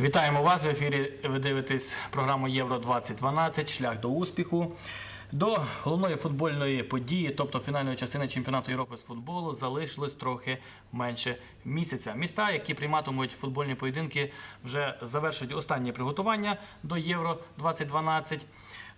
Вітаємо вас в ефірі. Ви дивитесь програму Євро 2012 Шлях до успіху. До головної футбольної події, тобто фінальної частини чемпіонату Європи з футболу, залишилось трохи менше місяця. Міста, які прийматимуть футбольні поєдинки, вже завершують останні приготування до Євро 2012.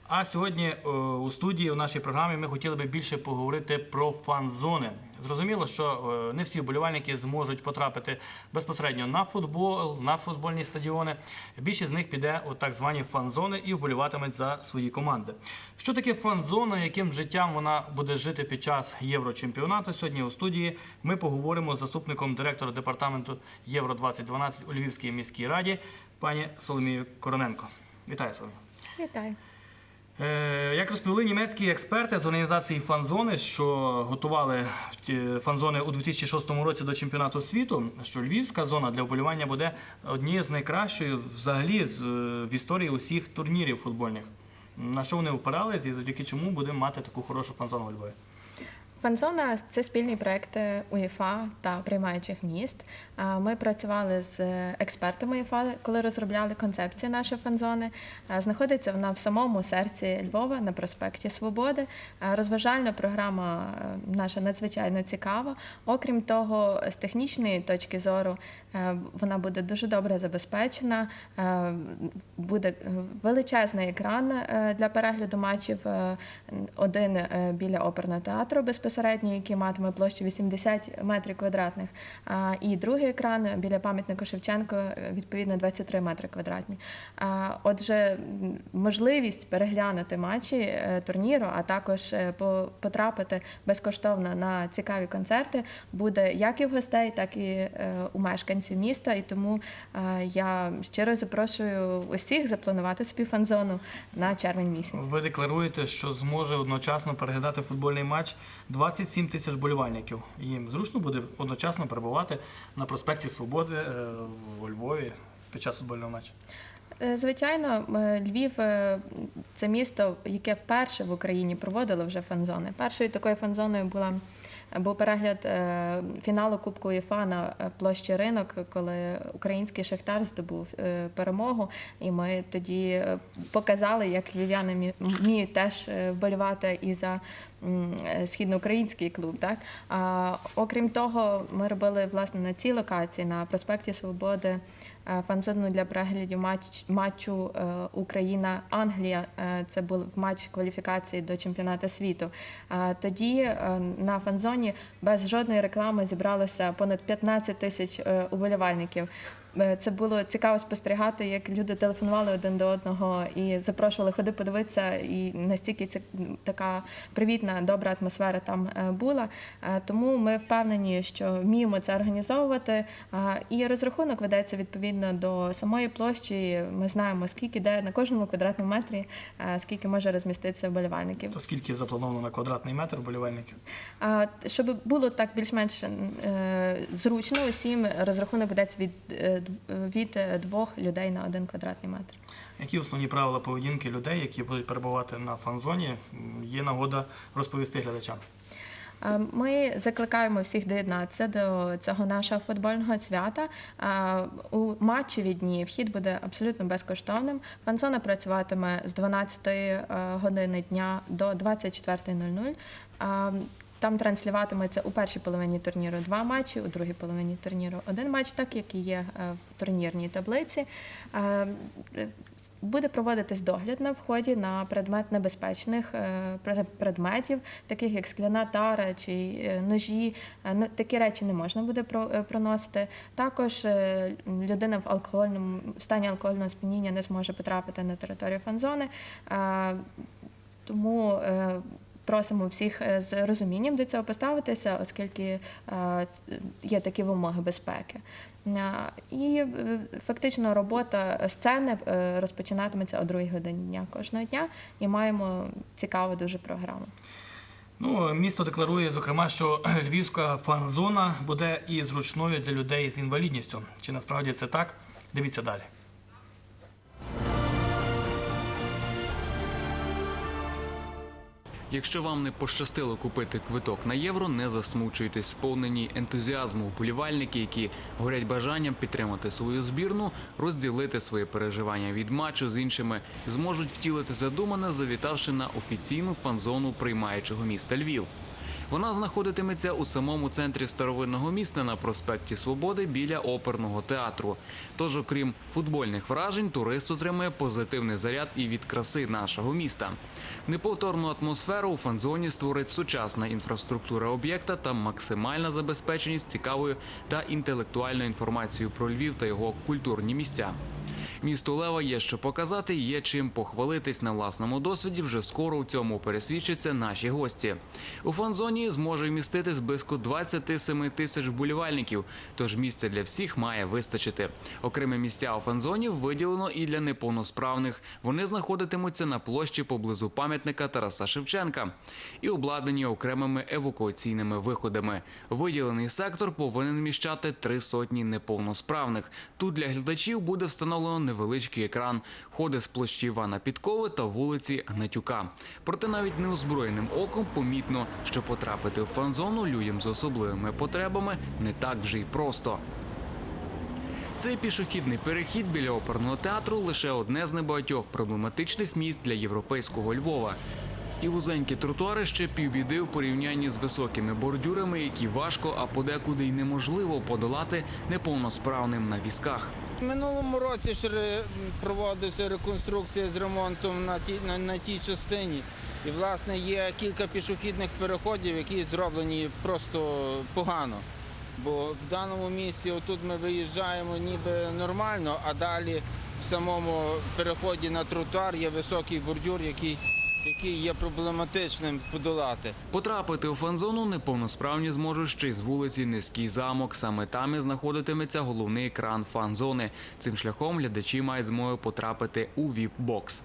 А сьогодні е, у студії у нашій програмі ми хотіли би більше поговорити про фан-зони. Зрозуміло, що е, не всі вболівальники зможуть потрапити безпосередньо на футбол, на футбольні стадіони. Більшість з них піде у так звані фан-зони і вболіватимуть за свої команди. Що таке фан-зона, яким життям вона буде жити під час єврочемпіонату? Сьогодні у студії ми поговоримо з заступником директора департаменту Євро 2012 у Львівській міській раді, пані Соломією Короненко. Вітаю Соломію. Вітаю. Е, Як розповіли німецькі експерти з організації фан-зони, що готували фанзони фан-зони у 2006 році до чемпіонату світу, що львівська зона для вболівання буде однією з найкращої взагалі е, в історії усіх турнірів футбольних. На що вони опирались і завдяки чому будемо мати таку хорошу фан-зону у Львові? Фанзона це спільний проект УЄФА та приймаючих міст. Ми працювали з експертами УЄФА, коли розробляли концепцію нашої фанзони. Знаходиться вона в самому серці Львова на проспекті Свободи. Розважальна програма е, наша надзвичайно цікава. Окрім того, з технічної точки зору е, вона буде дуже добре забезпечена. Е, Буде величезний екран для перегляду матчів. Один біля оперного театру безпосередньо, який матиме площу 80 метрів квадратних. І другий екран біля пам'ятника Шевченко, е, відповідно 23 метри квадратні. Отже, можливість переглянути матчі е, турніру, а також е, по- потрапити безкоштовно на цікаві концерти буде як і в гостей, так і у мешканців міста. І тому я щиро запрошую усіх запланувати собі фан-зону на червень місяць. Ви декларуєте, що зможе одночасно переглядати футбольний матч 27 тисяч болівальників. Їм зручно буде одночасно перебувати на проспекті Свободи е, у Львові під час футбольного матчу. Е, Звичайно, е, Львів е, це місто, яке вперше в Україні проводило вже фан-зони. Першою такою фан-зоною була. Був перегляд е, фіналу Кубку УЄФА на е, площі ринок, коли український шахтар здобув е, перемогу, і ми тоді показали, як львів'яни мі- вміють теж вболівати і за східноукраїнський клуб. Так а окрім того, ми робили власне на цій локації на проспекті Свободи фан-зону для переглядів матч, матчу е, Україна-Англія. Е, Це був матч кваліфікації до чемпіонату світу. Е, Тоді е, на фан-зоні без жодної реклами зібралося понад 15 тисяч е, уболівальників. Е, Це було цікаво спостерігати, як люди телефонували один до одного і запрошували ходи подивитися. І настільки це така привітна, добра атмосфера там е, була. Е, Тому ми впевнені, що вміємо це організовувати. І розрахунок ведеться відповідно до самої площі. Ми знаємо, скільки де на кожному квадратному метрі, скільки може розміститися вболівальників. То скільки заплановано на квадратний метр болівальників? А, Щоб було так більш-менш зручно усім, розрахунок ведеться від, від е, двох людей на один квадратний метр. Які основні правила поведінки людей, які будуть перебувати на фан-зоні, є нагода розповісти глядачам? Ми закликаємо всіх доєднатися до цього нашого футбольного свята. У матчеві дні вхід буде абсолютно безкоштовним. Фанзона працюватиме з 12 е, години дня до 24.00. Там транслюватиметься у першій половині турніру два матчі, у другій половині турніру один матч, так як і є е, в турнірній таблиці. Е, Буде проводитись догляд на вході на предмет небезпечних е, предметів, таких як скляна тара чи ножі. Ну, Такі речі не можна буде проносити. Також людина в алкогольному в стані алкогольного сп'яніння не зможе потрапити на територію фан-зони. Тому просимо всіх е, з розумінням до цього поставитися, оскільки е, є такі вимоги безпеки. Е, І фактично робота сцени розпочинатиметься о другій годині дня кожного дня, і маємо цікаву дуже програму. Ну, місто декларує, зокрема, що львівська фан-зона буде і зручною для людей з інвалідністю. Чи насправді це так? Дивіться далі. Якщо вам не пощастило купити квиток на євро, не засмучуйтесь. Сповнені ентузіазму вболівальники, які горять бажанням підтримати свою збірну, розділити свої переживання від матчу з іншими, зможуть втілити задумане, завітавши на офіційну фан-зону приймаючого міста Львів. Вона знаходитиметься у самому центрі старовинного міста на проспекті Свободи біля оперного театру. Тож, окрім футбольних вражень, турист отримує позитивний заряд і від краси нашого міста. Неповторну атмосферу у фан-зоні створить сучасна інфраструктура об'єкта та максимальна забезпеченість цікавою та інтелектуальною інформацією про Львів та його культурні місця. Місту Лева є що показати, є чим похвалитись на власному досвіді. Вже скоро у цьому пересвідчаться наші гості. У фан-зоні зможе вміститись близько 27 тисяч вболівальників, тож місця для всіх має вистачити. Окремі місця у фан-зоні виділено і для неповносправних. Вони знаходитимуться на площі поблизу пам'ятника Тараса Шевченка і обладнані окремими евакуаційними виходами. Виділений сектор повинен вміщати три сотні неповносправних. Тут для глядачів буде встановлено невеличкий екран, ходи з площі Івана Підкови та вулиці Гнатюка. Проте навіть неозброєним оком помітно, що потрапити в фан-зону людям з особливими потребами не так вже й просто. Цей пішохідний перехід біля оперного театру лише одне з небагатьох проблематичних місць для європейського Львова. І вузенькі тротуари ще півбіди в порівнянні з високими бордюрами, які важко, а подекуди й неможливо подолати неповносправним на візках. Минулому році ж проводився реконструкція з ремонтом на тій, на, на тій частині. І, власне, є кілька пішохідних переходів, які зроблені просто погано. Бо в даному місці отут ми виїжджаємо ніби нормально, а далі в самому переході на тротуар є високий бордюр, який, який є проблематичним подолати. Потрапити у фан-зону неповносправні зможуть ще й з вулиці Низький замок. Саме там і знаходитиметься головний екран фан-зони. Цим шляхом глядачі мають змогу потрапити у віп-бокс.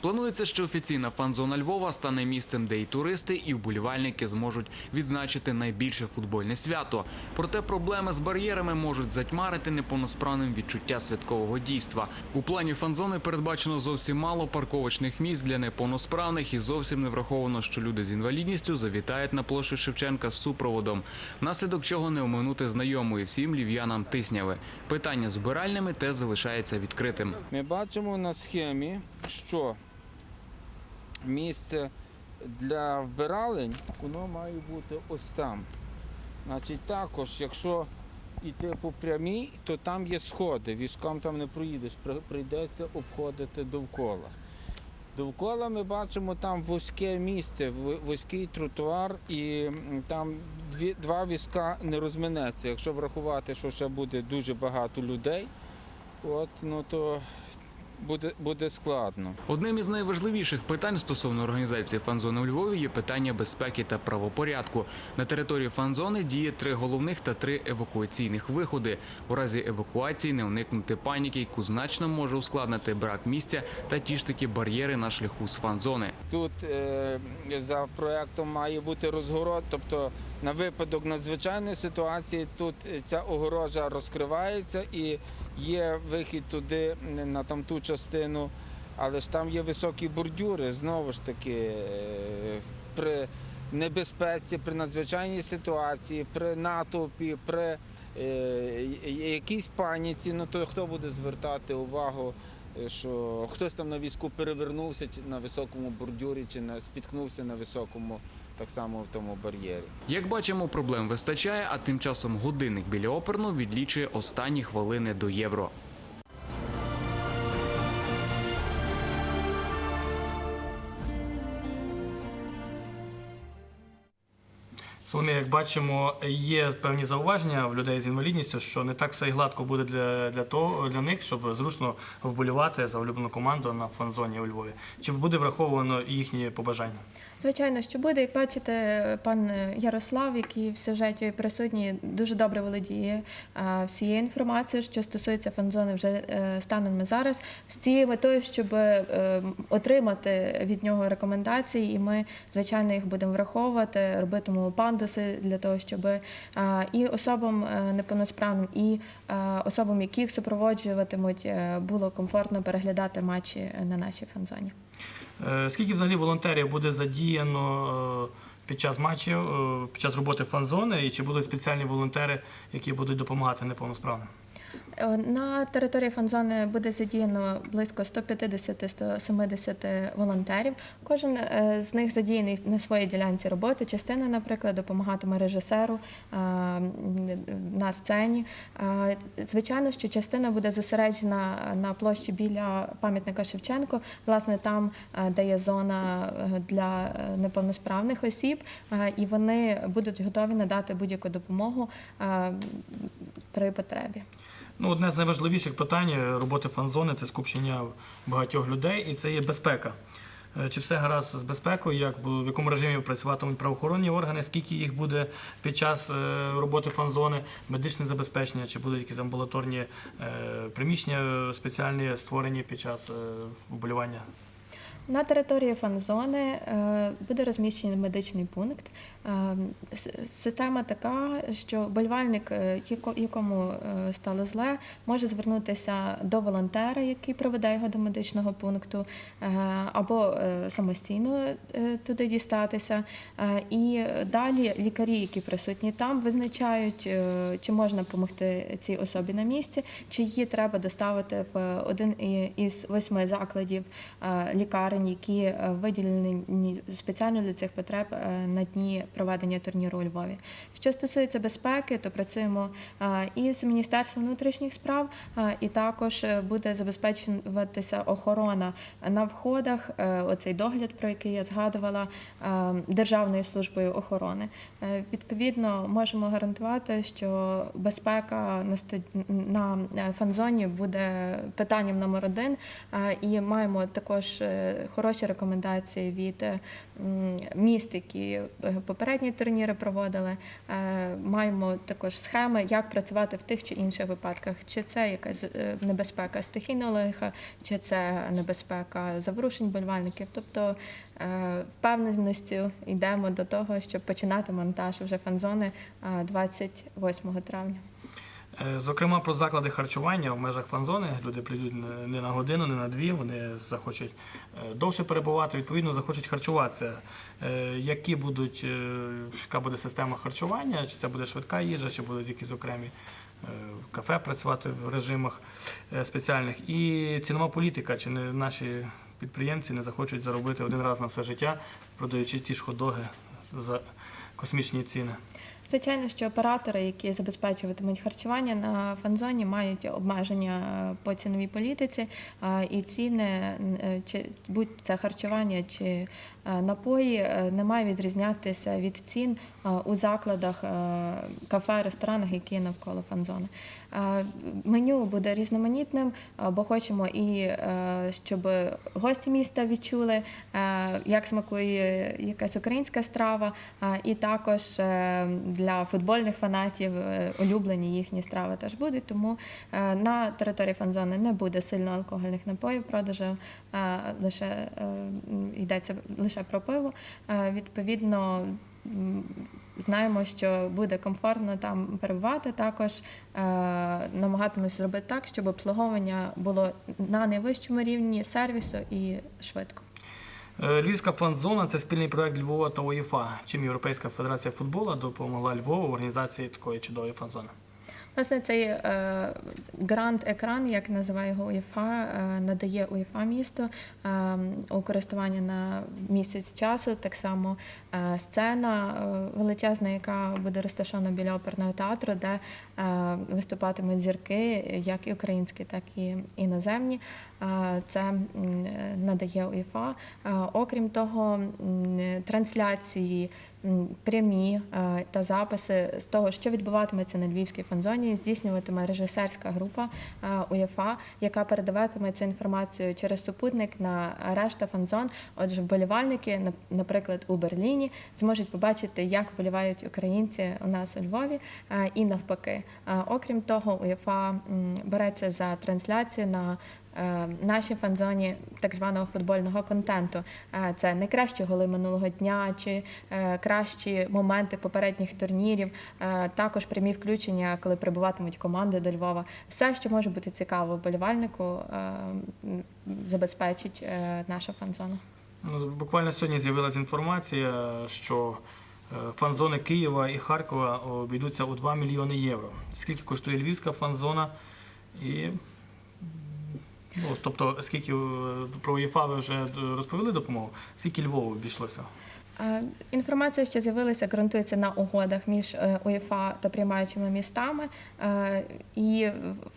Планується, що офіційна фан-зона Львова стане місцем, де і туристи, і вболівальники зможуть відзначити найбільше футбольне свято. Проте проблеми з бар'єрами можуть затьмарити неповносправним відчуття святкового дійства. У плані фан-зони передбачено зовсім мало парковочних місць для неповносправних і зовсім не враховано, що люди з інвалідністю завітають на площу Шевченка з супроводом, внаслідок чого не оминути знайомої всім львів'янам тисняви. Питання з убиральними те залишається відкритим. Ми бачимо на схемі, що місце для вбиралень воно має бути ось там. Значить, також, якщо йти по прямій, то там є сходи. Візком там не проїдеш, прийдеться обходити довкола. Довкола ми бачимо там вузьке місце, вузький тротуар, і там дві, два візка не розминеться. Якщо врахувати, що ще буде дуже багато людей, от, ну то буде, буде складно. Одним із найважливіших питань стосовно організації фан-зони у Львові є питання безпеки та правопорядку. На території фан-зони діє три головних та три евакуаційних виходи. У разі евакуації не уникнути паніки, яку значно може ускладнити брак місця та ті ж таки бар'єри на шляху з фан-зони. Тут е, за проектом має бути розгород, тобто на випадок надзвичайної ситуації тут ця огорожа розкривається і є вихід туди на там ту частину, але ж там є високі бордюри. Знову ж таки, е, при небезпеці, при надзвичайній ситуації, при натовпі, при е, якійсь паніці, ну то хто буде звертати увагу? е, що хтось там на візку перевернувся чи на високому бордюрі, чи спіткнувся на високому так само в тому бар'єрі. Як бачимо, проблем вистачає, а тим часом годинник біля оперну відлічує останні хвилини до євро. Соломі, як бачимо, є певні зауваження в людей з інвалідністю, що не так все й гладко буде для, для, того, для них, щоб зручно вболівати за улюблену команду на фан-зоні у Львові. Чи буде враховано їхні побажання? Звичайно, що буде. Як бачите, пан Ярослав, який в сюжеті присутній, дуже добре володіє всією інформацією, що стосується фан-зони вже е, станом зараз, з цією метою, щоб е, отримати від нього рекомендації, і ми, звичайно, їх будемо враховувати, робитимемо пандуси для того, щоб е, і особам неповносправним, і особам, яких супроводжуватимуть, було комфортно переглядати матчі на нашій фан-зоні. Е, Скільки взагалі волонтерів буде задіяно е, під час матчів, е, під час роботи фан-зони, і чи будуть спеціальні волонтери, які будуть допомагати неповносправним? Е, На території фан-зони буде задіяно близько 150-170 волонтерів. Кожен е, з них задіяний на своїй ділянці роботи. Частина, наприклад, допомагатиме режисеру е, на сцені. Звичайно, що частина буде зосереджена на площі біля пам'ятника Шевченко, власне, там, де є зона для неповносправних осіб, і вони будуть готові надати будь-яку допомогу при потребі. Ну, одне з найважливіших питань роботи фан-зони це скупчення багатьох людей, і це є безпека. Е, Чи все гаразд з безпекою, як в якому режимі працюватимуть правоохоронні органи, скільки їх буде під час е, роботи фан-зони, медичне забезпечення, чи будуть якісь амбулаторні е, приміщення спеціальні створені під час вболівання? На території фан-зони е, буде розміщений медичний пункт. Е, Система така, що болівальник, е, якому стало зле, може звернутися до волонтера, який проведе його до медичного пункту, або самостійно туди дістатися. І далі лікарі, які присутні там, визначають, чи можна допомогти цій особі на місці, чи її треба доставити в один із восьми закладів е, лікарень, які е, виділені спеціально для цих потреб е, на дні проведення турніру у Львові. Що стосується безпеки, то працюємо е, із Міністерством внутрішніх справ, і також буде забезпечуватися охорона на входах. Оцей догляд, про який я згадувала, Державною службою охорони. Відповідно, можемо гарантувати, що безпека на фан-зоні буде питанням номер один. І маємо також хороші рекомендації від е, міст, які е, попередні турніри проводили. Е, Маємо також схеми, як працювати в тих чи інших випадках. Чи це якась небезпека стихійного лиха, чи це небезпека заворушень болівальників. Тобто впевненістю йдемо до того, щоб починати монтаж вже фан-зони е, 28 травня. Е, Зокрема, про заклади харчування в межах фан-зони. Люди прийдуть не- на годину, не на дві. Вони захочуть е, довше перебувати, відповідно, захочуть харчуватися. Е, Які будуть, яка буде система харчування? Чи це буде швидка їжа, чи будуть якісь окремі кафе працювати в режимах спеціальних? І цінова політика, чи не наші підприємці не захочуть заробити один раз на все життя, продаючи ті ж ходоги за космічні ціни. Звичайно, що оператори, які забезпечуватимуть харчування на фан-зоні, мають обмеження е, по ціновій політиці, і ціни, е, чи будь це харчування чи е, напої, е, не має відрізнятися від цін е, у закладах, е, кафе, ресторанах, які навколо фан-зони. Е, Меню буде різноманітним, е, бо хочемо і е, щоб гості міста відчули, е, як смакує якась українська страва, е, і також е, для футбольних фанатів е, улюблені їхні страви теж будуть. Тому е, на території фан-зони не буде сильно алкогольних напоїв, продажу е, лише йдеться лише про пиво. Відповідно. Знаємо, що буде комфортно там перебувати. Також е, намагатимемося зробити так, щоб обслуговування було на найвищому рівні сервісу і швидко. Е, Львівська фан-зона це спільний проект Львова та УЄФА. Чим Європейська федерація футболу допомогла Львову в організації такої чудової фан-зони. Власне, цей е, гранд-екран, як називає його УЄФА, е, надає УЄФА місту е, у користування на місяць часу. Так само сцена величезна, яка буде розташована біля оперного театру, де виступатимуть зірки, як і українські, так і іноземні. Це надає УЄФА. Окрім того, трансляції прямі та записи з того, що відбуватиметься на львівській фан-зоні, здійснюватиме режисерська група УЄФА, яка передаватиме цю інформацію через супутник на решта фан-зон. Отже, вболівальники, наприклад, у Берліні, зможуть побачити, як вболівають українці у нас у Львові, і навпаки. Окрім того, УЄФА береться за трансляцію на нашій фан-зоні так званого футбольного контенту. Е, Це найкращі голи минулого дня чи е, кращі моменти попередніх турнірів, е, також прямі включення, коли прибуватимуть команди до Львова. Все, що може бути цікаво вболівальнику, е, забезпечить е, наша фан-зона. Ну, Буквально сьогодні з'явилася інформація, що е, фан-зони Києва і Харкова обійдуться у 2 мільйони євро. Скільки коштує львівська фан-зона? І, ну, тобто, скільки е, про УЄФА ви вже е, розповіли допомогу? Скільки Львову обійшлося? Е, Інформація, що з'явилася, ґрунтується на угодах між УЄФА та приймаючими містами. І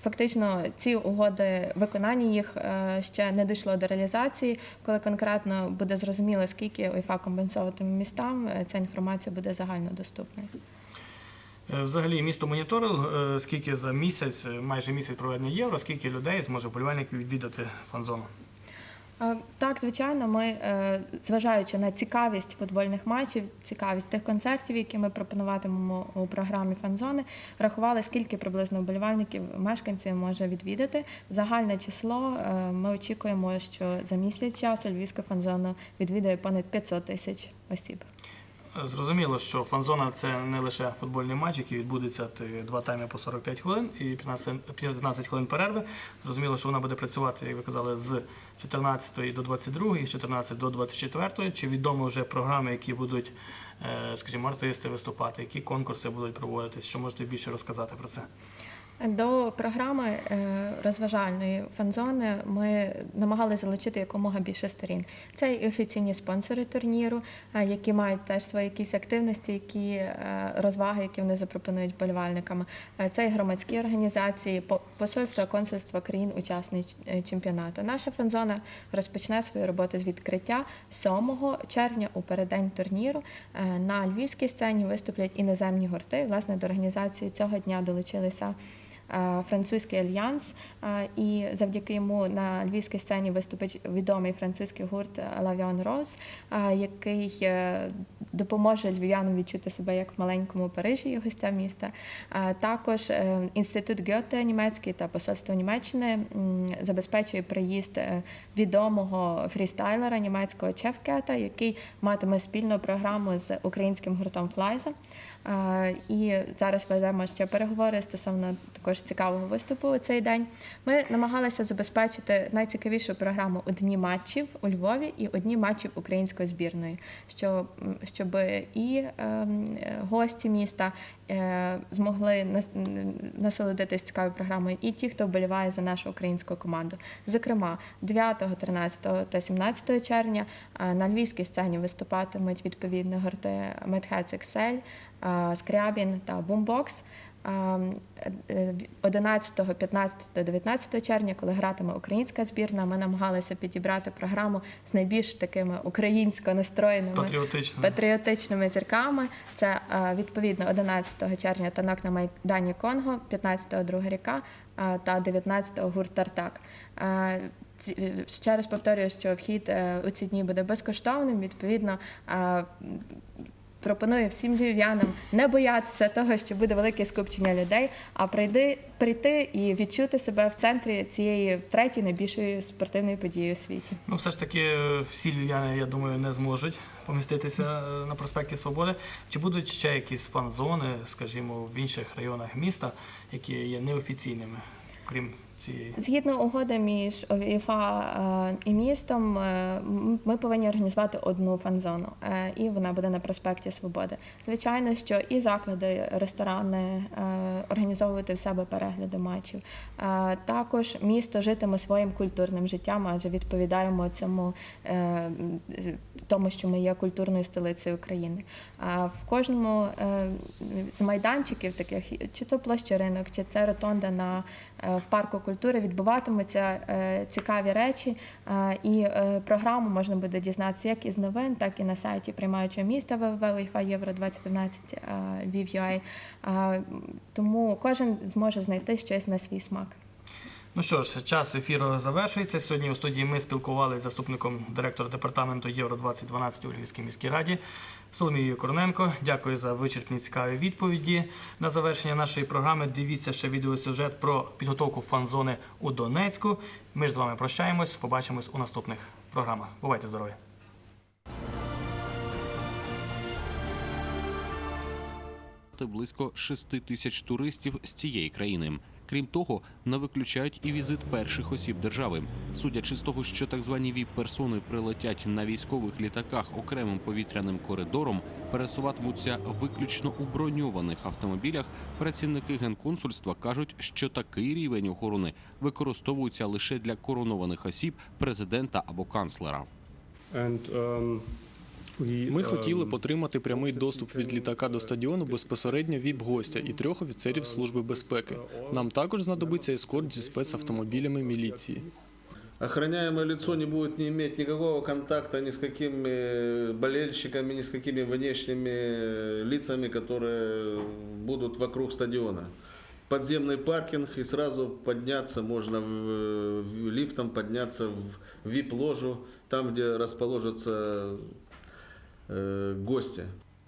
фактично ці угоди, виконання їх ще не дійшло до реалізації. Коли конкретно буде зрозуміло, скільки УЄФА компенсовуватиме містам, ця інформація буде загальнодоступною. Е, Взагалі місто моніторив, е, скільки за місяць, е, майже місяць проведення євро, скільки людей зможе вболівальників відвідати фан-зону. Е, Так, звичайно, ми, е, зважаючи на цікавість футбольних матчів, цікавість тих концертів, які ми пропонуватимемо у програмі фан-зони, рахували, скільки приблизно вболівальників мешканців може відвідати. Загальне число е, ми очікуємо, що за місяць часу Львівська фан-зона відвідає понад 500 тисяч осіб. Зрозуміло, що фан-зона це не лише футбольний матч, який відбудеться два тайми по 45 хвилин і 15, 15 хвилин перерви. Зрозуміло, що вона буде працювати, як ви казали, з 14 до 22, з 14 до 24. Чи відомо вже програми, які будуть, е, скажімо, артисти виступати, які конкурси будуть проводитись? Що можете більше розказати про це? До програми е, розважальної фан-зони ми намагалися залучити якомога більше сторін. Це і офіційні спонсори турніру, е, які мають теж свої якісь активності, які е, розваги, які вони запропонують болівальникам. Це і громадські організації, по- посольства, консульства країн-учасниць е, чемпіонату. Наша фан-зона розпочне свою роботу з відкриття 7 червня у переддень турніру. На львівській сцені виступлять іноземні гурти. Власне, до організації цього дня долучилися французький альянс, е, і завдяки йому на львівській сцені виступить відомий французький гурт Лавіон Роз, е, який е, допоможе львів'янам відчути себе як в маленькому Парижі, і гостям міста. Е, Також е, інститут Гьоте німецький та посольство Німеччини забезпечує приїзд е, відомого фрістайлера німецького Чефкета, який матиме спільну програму з українським гуртом Флайза. Е, І зараз ведемо ще переговори стосовно також цікавого виступу у цей день. Ми намагалися забезпечити найцікавішу програму у дні матчів у Львові і одні матчів української збірної, щоб, і ем, гості міста змогли насолодитись цікавою програмою, і ті, хто вболіває за нашу українську команду. Зокрема, 9, 13 та 17 червня е, на львівській сцені виступатимуть відповідно гурти Медхец Excel, е, Скрябін та Бумбокс. А, е, 11, 15 та 19 червня, коли гратиме українська збірна, ми намагалися підібрати програму з найбільш такими українсько настроєними Патріотично. патріотичними зірками. Це е, відповідно 11 червня танок на Майдані Конго, 15 друга ріка е, та 19-го гурт Тартак. Е, Ще раз повторюю, що вхід у ці дні буде безкоштовним. Відповідно, пропоную всім львів'янам не боятися того, що буде велике скупчення людей, а прийти, прийти і відчути себе в центрі цієї третьої найбільшої спортивної події у світі. Ну, все ж таки, е, всі львів'яни, я думаю, не зможуть поміститися е, на проспекті Свободи. Чи будуть ще якісь фан-зони, скажімо, в інших районах міста, які є неофіційними, крім цієї? Згідно угоди між ОВІФА е, і містом, е, ми повинні організувати одну фан-зону, е, і вона буде на проспекті Свободи. Звичайно, що і заклади, ресторани організовувати в себе перегляди матчів. Також місто житиме своїм культурним життям, адже відповідаємо цьому тому, що ми є культурною столицею України. А в кожному з майданчиків, таких чи то площа ринок, чи це ротонда на в парку культури, відбуватимуться е, цікаві речі. Е, І е, програму можна буде дізнатися як із новин, так і на сайті приймаючого міста ВВУЄФА Євро 2012 Львів.UA. Тому кожен зможе знайти щось на свій смак. Ну що ж, час ефіру завершується. Сьогодні у студії ми спілкувалися з заступником директора департаменту Євро 2012 у Львівській міській раді Соломією Корненко. Дякую за вичерпні цікаві відповіді. На завершення нашої програми дивіться ще відеосюжет про підготовку фан-зони у Донецьку. Ми ж з вами прощаємось. Побачимось у наступних програмах. Бувайте здорові! близько 6 тисяч туристів з цієї країни. Крім того, не виключають і візит перших осіб держави. Судячи з того, що так звані віп-персони прилетять на військових літаках окремим повітряним коридором, пересуватимуться виключно у броньованих автомобілях. Працівники генконсульства кажуть, що такий рівень охорони використовується лише для коронованих осіб, президента або канцлера. Ми хотіли потримати прямий доступ від літака до стадіону безпосередньо віп гостя і трьох офіцерів служби безпеки. Нам також знадобиться ескорт зі спецавтомобілями міліції. Охраняемое лицо не будет не иметь никакого контакта ни с какими болельщиками, ни с какими внешними лицами, которые будут вокруг стадиона. Подземный паркинг и сразу подняться можно в, в- лифтом подняться в вип-ложу, там, где расположатся э, гости.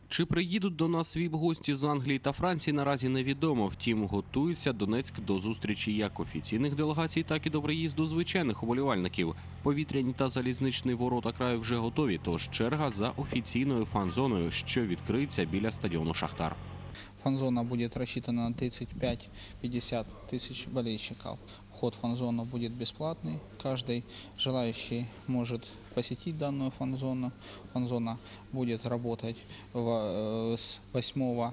Чи приїдуть до нас віп-гості з Англії та Франції, наразі невідомо. Втім, готується Донецьк до зустрічі як офіційних делегацій, так і до приїзду звичайних уболівальників. Повітряні та залізничні ворота краю вже готові. Тож черга за офіційною фан-зоною, що відкриється біля стадіону Шахтар. Фан-зона будет рассчитана на 35-50 тысяч болельщиков. Вход в фан-зону будет бесплатный. Каждый желающий может посетить данную фан-зону. Фан-зона будет работать в, э, с 8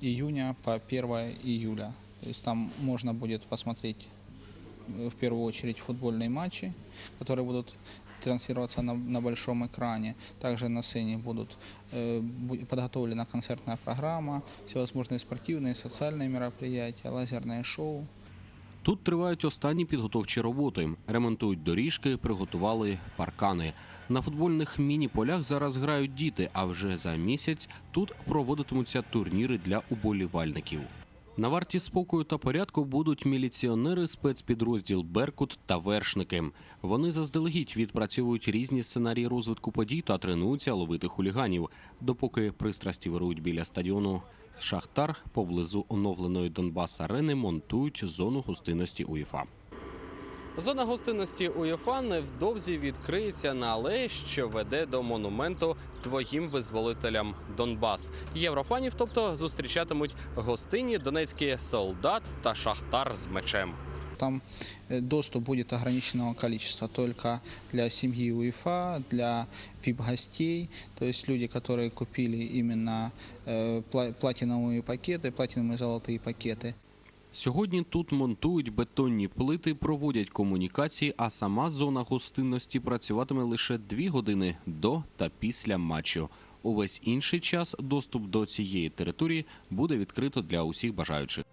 июня по 1 июля. То есть там можно будет посмотреть э, в первую очередь футбольные матчи, которые будут транслироваться на, на большом экране. Также на сцене будут э, подготовлена концертная программа, всевозможные спортивные, социальные мероприятия, лазерное шоу. Тут тривають останні підготовчі роботи. Ремонтують доріжки, приготували паркани. На футбольних міні-полях зараз грають діти, а вже за місяць тут проводитимуться турніри для уболівальників. На варті спокою та порядку будуть міліціонери, спецпідрозділ Беркут та вершники. Вони заздалегідь відпрацьовують різні сценарії розвитку подій та тренуються ловити хуліганів, допоки пристрасті вирують біля стадіону. Шахтар поблизу оновленої Донбас арени монтують зону гостинності УЄФА. Зона гостинності УЄФА невдовзі відкриється на алеї, що веде до монументу твоїм визволителям Донбас. Єврофанів, тобто, зустрічатимуть гостинні донецькі солдат та шахтар з мечем. Там э, доступ будет ограниченного количества только для семьи УЕФА, для VIP-гостей, то есть люди, которые купили именно э, пла- платиновые пакеты, платиновые золотые пакеты. Сьогодні тут монтують бетонні плити, проводять комунікації, а сама зона гостинності працюватиме лише дві години до та після матчу. Увесь інший час доступ до цієї території буде відкрито для усіх бажаючих.